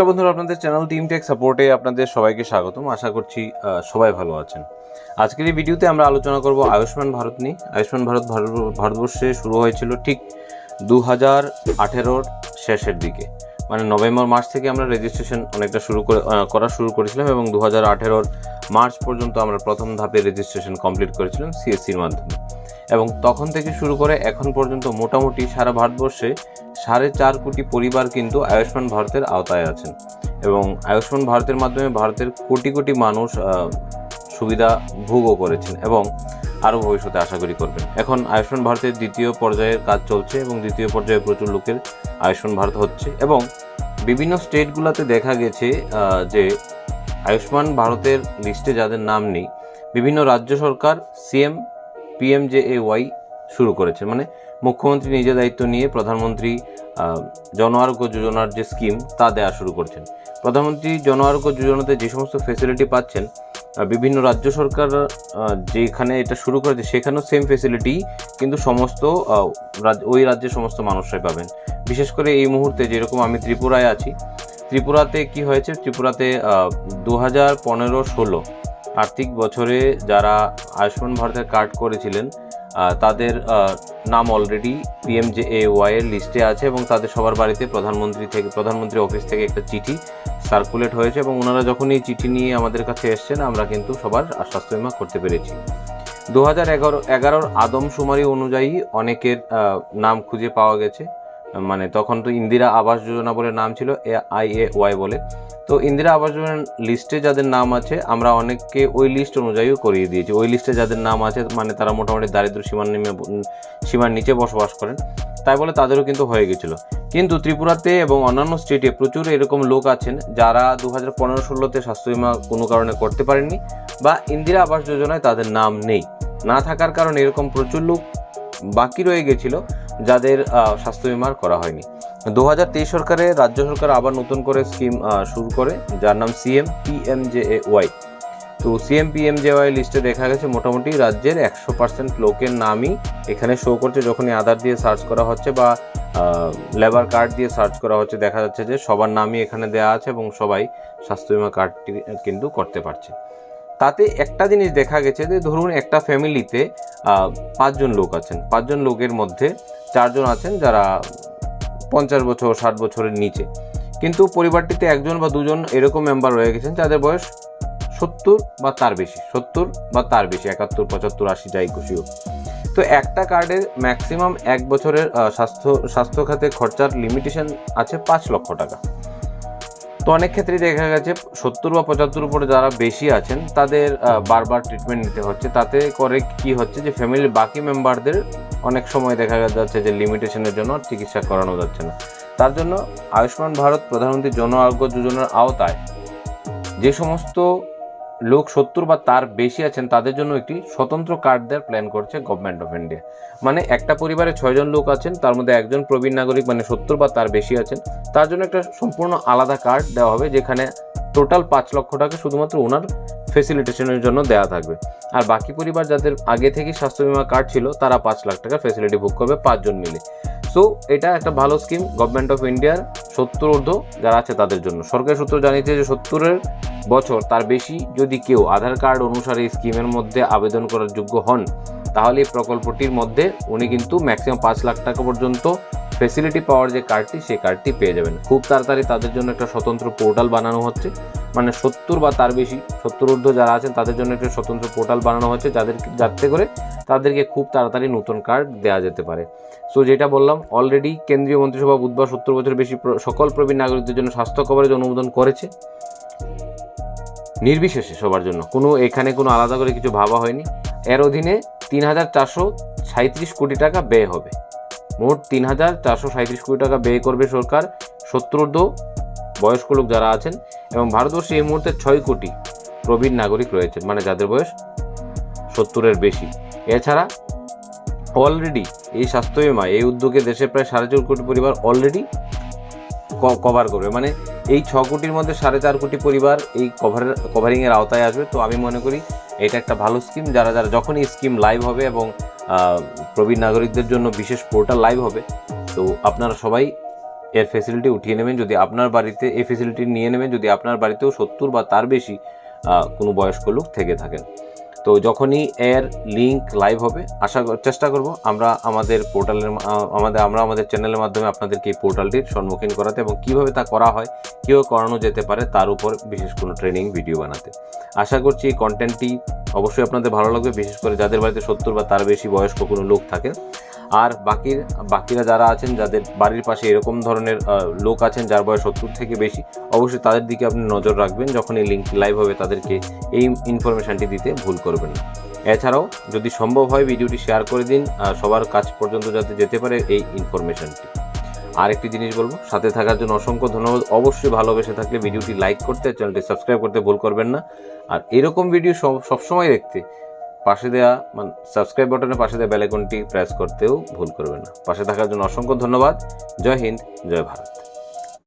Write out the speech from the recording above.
নমস্কার বন্ধুরা, আপনাদের চ্যানেল টিম টেক সাপোর্টে আপনাদের সবাইকে স্বাগতম। আশা করছি সবাই ভালো আছেন। আজকের এই ভিডিওতে আমরা আলোচনা করব আয়ুষ্মান ভারত নিয়ে। আয়ুষ্মান ভারত ভারত- ভারতবর্ষে শুরু হয়েছিল ঠিক দু হাজার শেষের দিকে। মানে নভেম্বর মাস থেকে আমরা রেজিস্ট্রেশন অনেকটা শুরু করে করা শুরু করেছিলাম এবং দু হাজার মার্চ পর্যন্ত আমরা প্রথম ধাপে রেজিস্ট্রেশন কমপ্লিট করেছিলাম সিএসসির মাধ্যমে। এবং তখন থেকে শুরু করে এখন পর্যন্ত মোটামুটি সারা ভারতবর্ষে সাড়ে চার কোটি পরিবার কিন্তু আয়ুষ্মান ভারতের আওতায় আছেন। এবং আয়ুষ্মান ভারতের মাধ্যমে ভারতের কোটি কোটি মানুষ সুবিধা ভোগও করেছেন এবং আরও ভবিষ্যতে আশা করি করবেন। এখন আয়ুষ্মান ভারতের দ্বিতীয় পর্যায়ের কাজ চলছে এবং দ্বিতীয় পর্যায়ে প্রচুর লোকের আয়ুষ্মান ভারত হচ্ছে এবং বিভিন্ন স্টেটগুলোতে দেখা গেছে যে আয়ুষ্মান ভারতের লিস্টে যাদের নাম নেই, বিভিন্ন রাজ্য সরকার, সিএম, পিএমজেএওয়াই শুরু করেছে। মানে মুখ্যমন্ত্রী নিজে দায়িত্ব নিয়ে প্রধানমন্ত্রী জন আরোগ্য যোজনার যে স্কিম তা দেওয়া শুরু করছেন। প্রধানমন্ত্রী জন আরোগ্য যোজনাতে যে সমস্ত ফেসিলিটি পাচ্ছেন বিভিন্ন রাজ্য সরকার যেখানে এটা শুরু করেছে, সেখানেও সেম ফেসিলিটি কিন্তু সমস্ত ওই রাজ্যের সমস্ত মানুষরাই পাবেন। বিশেষ করে এই মুহূর্তে যেরকম আমি ত্রিপুরায় আছি, ত্রিপুরাতে কি হয়েছে? ত্রিপুরাতে দু হাজার পনেরো ষোলো আর্থিক বছরে যারা আয়ুষ্মান ভারতের কার্ড করেছিলেন তাদের নাম অলরেডি ওয়াই এর লিস্টে আছে এবং তাদের সবার বাড়িতে প্রধানমন্ত্রী থেকে, প্রধানমন্ত্রী অফিস থেকে একটা চিঠি সার্কুলেট হয়েছে এবং ওনারা যখন এই চিঠি নিয়ে আমাদের কাছে এসছেন, আমরা কিন্তু সবার স্বাস্থ্য বিমা করতে পেরেছি। দু হাজার এগারো, এগারোর আদমশুমারি অনুযায়ী অনেকের নাম খুঁজে পাওয়া গেছে। মানে তখন তো ইন্দিরা আবাস যোজনা বলে নাম ছিল, এ আই এ ওয়াই বলে। তো ইন্দিরা আবাস যোজনার লিস্টে যাদের নাম আছে, আমরা অনেককে ওই লিস্ট অনুযায়ীও করিয়ে দিয়েছি। ওই লিস্টে যাদের নাম আছে মানে তারা মোটামুটি দারিদ্র সীমার নেমে সীমার নিচে বসবাস করেন। তাই বলে তাদেরও কিন্তু হয়ে গেছিল। কিন্তু ত্রিপুরাতে এবং অন্যান্য স্টেটে প্রচুর এরকম লোক আছেন, যারা দু হাজার পনেরো ষোলোতে স্বাস্থ্য বিমা কোনো কারণে করতে পারেননি বা ইন্দিরা আবাস যোজনায় তাদের নাম নেই। না থাকার কারণে এরকম প্রচুর লোক বাকি রয়ে গেছিল, যাদের স্বাস্থ্য বিমার করা হয়নি। দু হাজার তেইশ সরকারের রাজ্য সরকার আবার নতুন করে স্কিম শুরু করে, যার নাম সিএম পিএমজে ওয়াই তো সিএম পিএমজে ওয়াই লিস্টে দেখা গেছে মোটামুটি রাজ্যের একশো পার্সেন্ট লোকের নামই এখানে শো করছে, যখনই আধার দিয়ে সার্চ করা হচ্ছে বা লেবার কার্ড দিয়ে সার্চ করা হচ্ছে, দেখা যাচ্ছে যে সবার নামই এখানে দেওয়া আছে এবং সবাই স্বাস্থ্য বিমা কার্ডটি কিন্তু করতে পারছে। তাতে একটা জিনিস দেখা গেছে যে ধরুন একটা ফ্যামিলিতে পাঁচজন লোক আছেন। পাঁচজন লোকের মধ্যে চারজন আছেন যারা পঞ্চাশ বছর, ষাট বছরের নিচে। কিন্তু পরিবারটিতে একজন বা দুজন এরকম মেম্বার রয়ে গেছেন, যাদের বয়স সত্তর বা তার বেশি, সত্তর বা তার বেশি, একাত্তর, পঁচাত্তর, আশি, যাই খুশি হোক। তো একটা কার্ডে ম্যাক্সিমাম এক বছরের স্বাস্থ্য স্বাস্থ্য খাতে খরচার লিমিটেশন আছে পাঁচ লক্ষ টাকা। তো অনেক ক্ষেত্রে দেখা গেছে, সত্তর বা পঁচাত্তর উপরে যারা বেশি আছেন, তাদের বারবার ট্রিটমেন্ট নিতে হচ্ছে। তাতে করে কি হচ্ছে যে ফ্যামিলির বাকি মেম্বারদের অনেক সময় দেখা যাচ্ছে যে লিমিটেশনের জন্য চিকিৎসা করানো যাচ্ছে না। তার জন্য আয়ুষ্মান ভারত প্রধানমন্ত্রী জন আরোগ্য যোজনার আওতায় যে সমস্ত লোক সত্তর বা তার বেশি আছেন, তাদের জন্য একটি স্বতন্ত্র কার্ড দেওয়ার প্ল্যান করছে গভর্নমেন্ট অফ ইন্ডিয়া মানে একটা পরিবারে ছয়জন লোক আছেন, তার মধ্যে একজন প্রবীণ নাগরিক মানে সত্তর বা তার বেশি আছেন, তার জন্য একটা সম্পূর্ণ আলাদা কার্ড দেওয়া হবে, যেখানে টোটাল পাঁচ লক্ষ টাকা শুধুমাত্র ওনার ফেসিলিটেশনের জন্য দেওয়া থাকবে। আর বাকি পরিবার যাদের আগে থেকে স্বাস্থ্য বিমা কার্ড ছিল, তারা পাঁচ লাখ টাকা ফেসিলিটি ভোগ করবে পাঁচজন মিলে। সো এটা একটা ভালো স্কিম গভর্নমেন্ট অফ ইন্ডিয়ার সত্তর ঊর্ধ্ব যারা আছে তাদের জন্য। সরকারি সূত্র জানিয়েছে যে সত্তরের বছর তার বেশি যদি কেউ আধার কার্ড অনুসারে স্কিমের মধ্যে আবেদন করার যোগ্য হন, তাহলে এই প্রকল্পটির মধ্যে উনি কিন্তু ম্যাক্সিমাম পাঁচ লাখ টাকা পর্যন্ত ফেসিলিটি পাওয়ার যে কার্ডটি সেই কার্ডটি পেয়ে যাবেন। খুব তাড়াতাড়ি তাদের জন্য একটা স্বতন্ত্র পোর্টাল বানানো হচ্ছে। মানে সত্তর বা তার বেশি সত্তর ঊর্ধ্ব যারা আছেন তাদের জন্য একটা স্বতন্ত্র পোর্টাল বানানো হচ্ছে, যাদের যাতে করে তাদেরকে খুব তাড়াতাড়ি নতুন কার্ড দেওয়া যেতে পারে। সো যেটা বললাম অলরেডি কেন্দ্রীয় মন্ত্রিসভা বুধবার সত্তর বছর বেশি সকল প্রবীণ নাগরিকদের জন্য স্বাস্থ্য কভারেজ অনুমোদন করেছে। নির্বিশেষে সবার জন্য। কোনো, এখানে কোনো আলাদা করে কিছু ভাবা হয়নি। এর অধীনে তিন হাজার চারশো সাঁত্রিশ কোটি টাকা ব্যয় হবে। মোট তিন হাজার চারশো সাঁত্রিশ কোটি টাকা ব্যয় করবে সরকার সত্তরঊর্ধ্ব বয়স্ক লোক যারা আছেন, এবং ভারতবর্ষে এই মুহূর্তে ছয় কোটি প্রবীণ নাগরিক রয়েছে মানে যাদের বয়স সত্তরের বেশি। এছাড়া অলরেডি এই স্বাস্থ্য বিমা এই উদ্যোগে দেশে প্রায় সাড়ে চার কোটি পরিবার অলরেডি কভার করবে। মানে এই ছ কোটির মধ্যে সাড়ে চার কোটি পরিবার এই কভারের কভারিংয়ের আওতায় আসবে। তো আমি মনে করি এটা একটা ভালো স্কিম যারা যারা যখন এই স্কিম লাইভ হবে এবং প্রবীণ নাগরিকদের জন্য বিশেষ পোর্টাল লাইভ হবে, তো আপনারা সবাই এর ফেসিলিটি উঠিয়ে নেবেন। যদি আপনার বাড়িতে এই ফেসিলিটি নিয়ে নেবেন, যদি আপনার বাড়িতেও সত্তর বা তার বেশি কোনো বয়স্ক লোক থেকে থাকেন। তো যখনই এর লিংক লাইভ হবে, আশা চেষ্টা করব আমরা আমাদের পোর্টালের আমাদের আমরা আমাদের চ্যানেলের মাধ্যমে আপনাদেরকে এই পোর্টালটির সম্মুখীন করাতে এবং কীভাবে তা করা হয়, কীভাবে করানো যেতে পারে তার উপর বিশেষ কোনো ট্রেনিং ভিডিও বানাতে। আশা করছি এই কন্টেন্টটি অবশ্যই আপনাদের ভালো লাগবে, বিশেষ করে যাদের বাড়িতে সত্তর বা তার বেশি বয়স্ক কোনো লোক থাকেন। আর বাকির, বাকিরা যারা আছেন, যাদের বাড়ির পাশে এরকম ধরনের লোক আছেন, যার বয়স সত্তর থেকে বেশি, অবশ্যই তাদের দিকে আপনি নজর রাখবেন যখন এই লিঙ্ক লাইভ হবে, তাদেরকে এই ইনফরমেশনটি দিতে ভুল করবেন এছাড়াও, যদি সম্ভব হয়, ভিডিওটি শেয়ার করে দিন সবার কাছ পর্যন্ত যাতে যেতে পারে এই ইনফরমেশনটি আর একটি জিনিস বলব, সাথে থাকার জন্য অসংখ্য ধন্যবাদ। অবশ্যই ভালোবেসে থাকলে ভিডিওটি লাইক করতে, চ্যানেলটি সাবস্ক্রাইব করতে ভুল করবেন না। আর এরকম ভিডিও সব- সবসময় দেখতে পাশে দেওয়া মানে সাবস্ক্রাইব বাটনের পাশে দেওয়া বেলাইকনটি প্রেস করতেও ভুল করবেন না। পাশে থাকার জন্য অসংখ্য ধন্যবাদ। জয় হিন্দ, জয় ভারত।